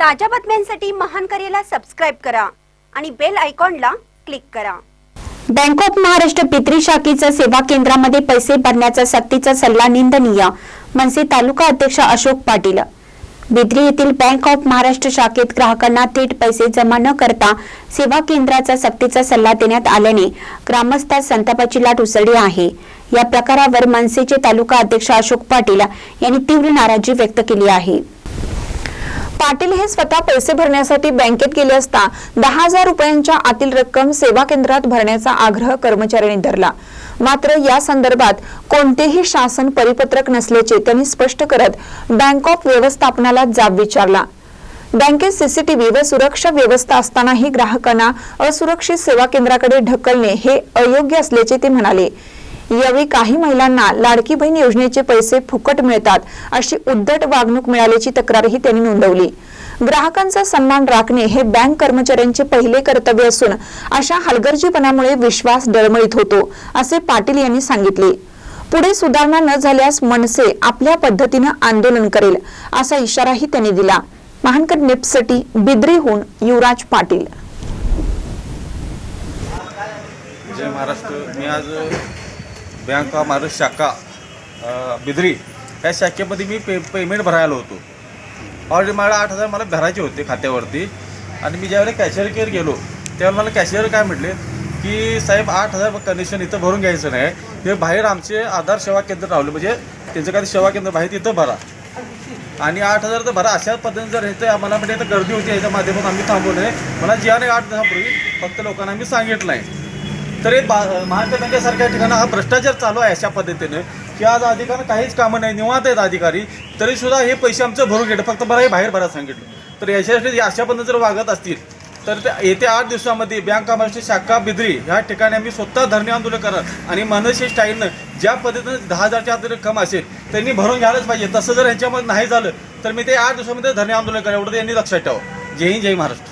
ताज्या बातम्यांसाठी महान करेला सबस्क्राईब करा आणि बेल आयकॉनला क्लिक करा. बँक ऑफ महाराष्ट्र पित्री शाखेच्या सेवा केंद्रामध्ये पैसे भरण्याचा सक्तीचा सल्ला निंदनीय मनसे तालुका अध्यक्ष अशोक पाटील. बिद्री येथील बँक ऑफ महाराष्ट्र शाखेत ग्राहकांना थेट पैसे जमा न करता सेवा केंद्राचा सक्तीचा सल्ला देण्यात आल्याने ग्रामस्थात संतापाची लाट उसळली आहे. या प्रकारावर मनसेचे तालुका अध्यक्ष अशोक पाटील यांनी तीव्र नाराजी व्यक्त केली आहे. पाटील हे स्वतः पैसे भरण्यासाठी बँकेत गेले असता दहा हजार रुपयांच्या आतील रक्कम सेवा केंद्रात भरण्याचा आग्रह कर्मचाऱ्यांनी धरला. मात्र या संदर्भात कोणतेही शासन परिपत्रक नसल्याचे त्यांनी स्पष्ट करत बँक ऑफ व्यवस्थापनाला जाब विचारला. बँकेत सीसीटीव्ही व सुरक्षा व्यवस्था असतानाही ग्राहकांना असुरक्षित सेवा केंद्राकडे ढकलणे हे अयोग्य असल्याचे ते म्हणाले. यावेळी काही महिलांना लाडकी बहीण योजनेचे पैसे फुकट मिळतात अशी उद्धट वागणूक मिळाल्याची तक्रारही त्यांनी नोंदवली. ग्राहकांचा सन्मान राखणे हे बँक कर्मचाऱ्यांचे पहिले कर्तव्य असून अशा हलगर्जीपणामुळे विश्वास डळमळीत होतो असे पाटील यांनी सांगितले. पुढे सुधारणा न झाल्यास मनसे आपल्या पद्धतीनं आंदोलन करेल असा इशाराही त्यांनी दिला. महानकर नेपसाठी बिद्रीहून युवराज पाटील. जय महाराष्ट्र. मी आज बँक ऑफ महाराष्ट्र शाखा बिद्री या शाखेमध्ये मी पे पेमेंट भरायला होतो. ऑलरेडी मला आठ हजार मला भरायचे होते खात्यावरती. आणि मी ज्यावेळेला कॅशियर केअर गेलो त्यावेळेला मला कॅशियर काय म्हटले की साहेब आठ हजार कनेक्शन इथं भरून घ्यायचं नाही. हे बाहेर आमचे आधार सेवा केंद्र लावले म्हणजे त्यांचं काही सेवा केंद्र बाहेर तिथं भरा. आणि आठ हजार तर भरा. अशा पद्धतीने जर येतं आम्हाला म्हणजे इथं गर्दी होती याच्या माध्यमातून आम्ही थांबवू नये मला जी आणि आठ दिवसापूर्वी फक्त लोकांना आम्ही सांगितलं आहे तर हे बा महाराष्ट्र बँकेसारख्या ठिकाणी हा भ्रष्टाचार चालू आहे अशा पद्धतीने की आज अधिकारी काहीच कामं नाही निवांत आहेत अधिकारी. तरी सुद्धा हे पैसे आमचं भरून घेतले फक्त मला हे बाहेर भरायला सांगितलं. तर याच्यासाठी अशा पद्धतीने जर वागत असतील तर त्या येत्या आठ दिवसामध्ये बँक महाराष्ट्र शाखा बिद्री ह्या ठिकाणी आम्ही स्वतः धरणे आंदोलन करणार. आणि मनसे स्टाईलनं ज्या पद्धतीनं दहा हजारच्या आत रक्कम असेल त्यांनी भरून घ्यायलाच पाहिजे. तसं जर ह्याच्यामध्ये नाही झालं तर मी ते आठ दिवसामध्ये धरणे आंदोलन करेन. एवढं त्यांनी लक्षात ठेवा. जय हिंद जय महाराष्ट्र.